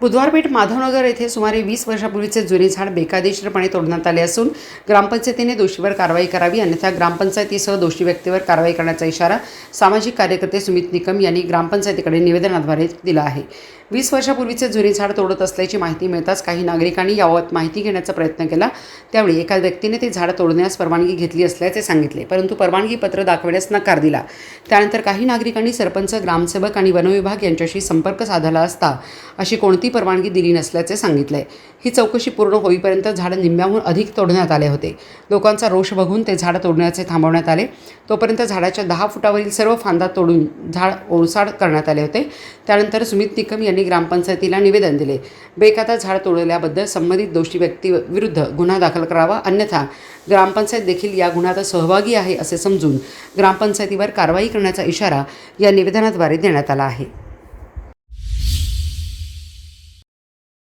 बुधवारपेठ माधवनगर येथे सुमारे वीस वर्षापूर्वीचे जुने झाड बेकायदेशीरपणे तोडण्यात आले असून ग्रामपंचायतीने दोषीवर कारवाई करावी अन्यथा ग्रामपंचायतीसह दोषी व्यक्तीवर कारवाई करण्याचा इशारा सामाजिक कार्यकर्ते सुमित निकम यांनी ग्रामपंचायतीकडे निवेदनाद्वारे दिला आहे. वीस वर्षापूर्वीचे जुने झाड तोडत असल्याची माहिती मिळताच काही नागरिकांनी याबाबत माहिती घेण्याचा प्रयत्न केला. त्यावेळी एका व्यक्तीने ते झाड तोडण्यास परवानगी घेतली असल्याचे सांगितले परंतु परवानगी पत्र दाखवण्यास नकार दिला. त्यानंतर काही नागरिकांनी सरपंच ग्रामसेवक आणि वनविभाग यांच्याशी संपर्क साधला असता अशी कोणती परवानगी दिली नसल्याचे सांगितले ही चौकशी पूर्ण होईपर्यंत झाड निम्म्याहून अधिक तोडण्यात आले होते. लोकांचा रोष बघून ते झाड तोडण्याचे थांबवण्यात आले. तोपर्यंत झाडाच्या दहा फुटावरील सर्व फांदा तोडून झाड ओळसाड करण्यात आले होते. त्यानंतर सुमित निकम यांनी ग्रामपंचायतीला निवेदन दिले. बेकायदा झाड तोडल्याबद्दल संबंधित दोषी व्यक्ती विरुद्ध गुन्हा दाखल करावा अन्यथा ग्रामपंचायत देखील या गुन्ह्यात सहभागी आहे असे समजून ग्रामपंचायतीवर कारवाई करण्याचा इशारा या निवेदनाद्वारे देण्यात आला आहे.